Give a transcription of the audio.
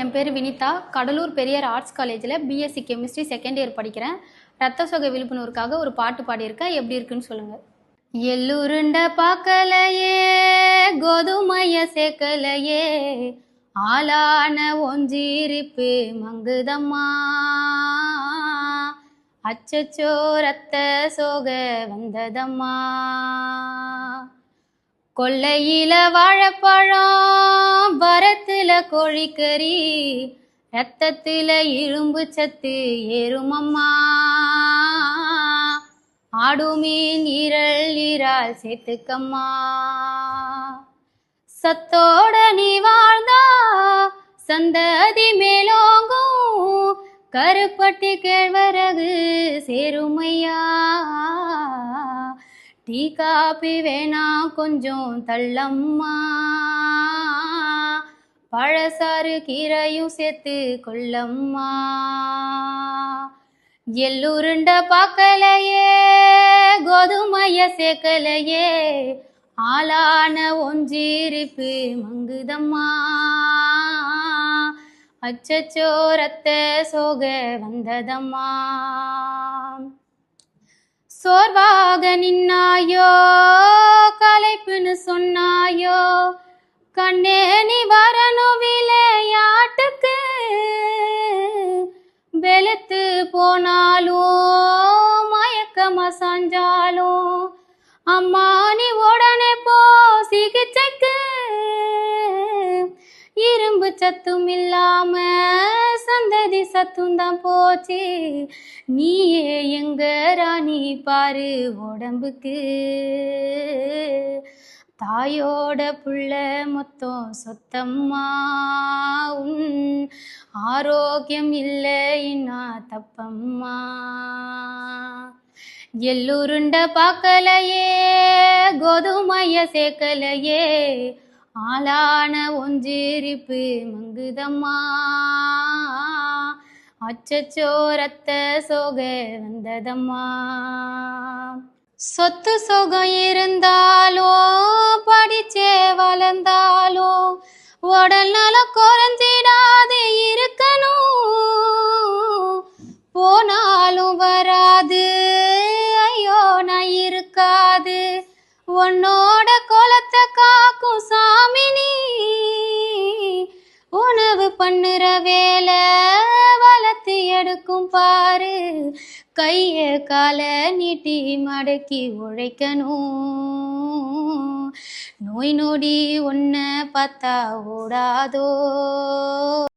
என் பேர் வினிதா. கடலூர் பெரியார் ஆர்ட்ஸ் காலேஜில் BSc chemistry second year படிக்கிறேன். ரத்த சொகை விழிப்புணர்வுக்காக ஒரு பாட்டு பாடியிருக்கேன். எப்படி இருக்குன்னு சொல்லுங்கள் எள்ளுருண்ட பார்க்கலையே கோதுமைய சேர்க்கலையே ஆளான ஒஞ்சிருப்பு மங்குதம்மா. அச்சச்சோ ரத்த சோக வந்ததம்மா. கொல்லையில வாழைப்பழம் கோழிக்கறி ரத்தத்துல இரும்பு சத்து ஏறுமம்மா ஆடுமீன் ஈரல் ஈரால் சேர்த்துக்கம்மா சத்தோட நீ வாழ்ந்தா சந்ததி மேலோங்கும் கருப்பட்டி கேழ்வரகு சேருமையா. டீ காப்பி வேணா கொஞ்சம் தள்ளம்மா. பழசாறு கீரையும் சேர்த்து கொள்ளம்மா. எள்ளுருண்ட பார்க்கலையே கோதுமைய சேர்க்கலையே ஆளான ஒஞ்சிருப்பு மங்குதம்மா. அச்சச்சோ ரத்த சோக வந்ததம்மா. சோர்வாக நின்னாயோ களைப்புன்னு சொன்னாயோ கண்ணே வெளுத்து போனாலும் மயக்கமா சாஞ்சாலும் அம்மா நீ உடனே போ சிகிச்சைக்கு. இரும்பு சத்தும் இல்லாம சந்ததி சத்தும் தான் போச்சு. நீயே எங்க ராணி பாரு உடம்புக்கு. தாயோட புள்ள மொத்தம் சொத்தம்மா. உன் ஆரோக்கியம் இல்லைன்னா தப்பம்மா. எல்லுருண்ட பார்க்கலையே கோதுமைய சேர்க்கலையே. ஆளான ஒஞ்சிரிப்பு மங்குதம்மா. அச்சச்சோ ரத்த சோக வந்ததம்மா. சொத்து சுகம் இருந்தாலோ படிச்சே வளர்ந்தாலோ உடல் நலம் குறைஞ்சிடாது இருக்கணும். போனாலும் வராது ஐயோ நான் இருக்காது. உன்னோட குலத்தை காக்கும் சாமி நீ. உணவு பண்ணுற வேலை எடுக்கும் பாரு. கைய கால நீட்டி மடக்கி உழைக்கணும். நோய் நொடி ஒன்ன பார்த்தா ஓடாதோ.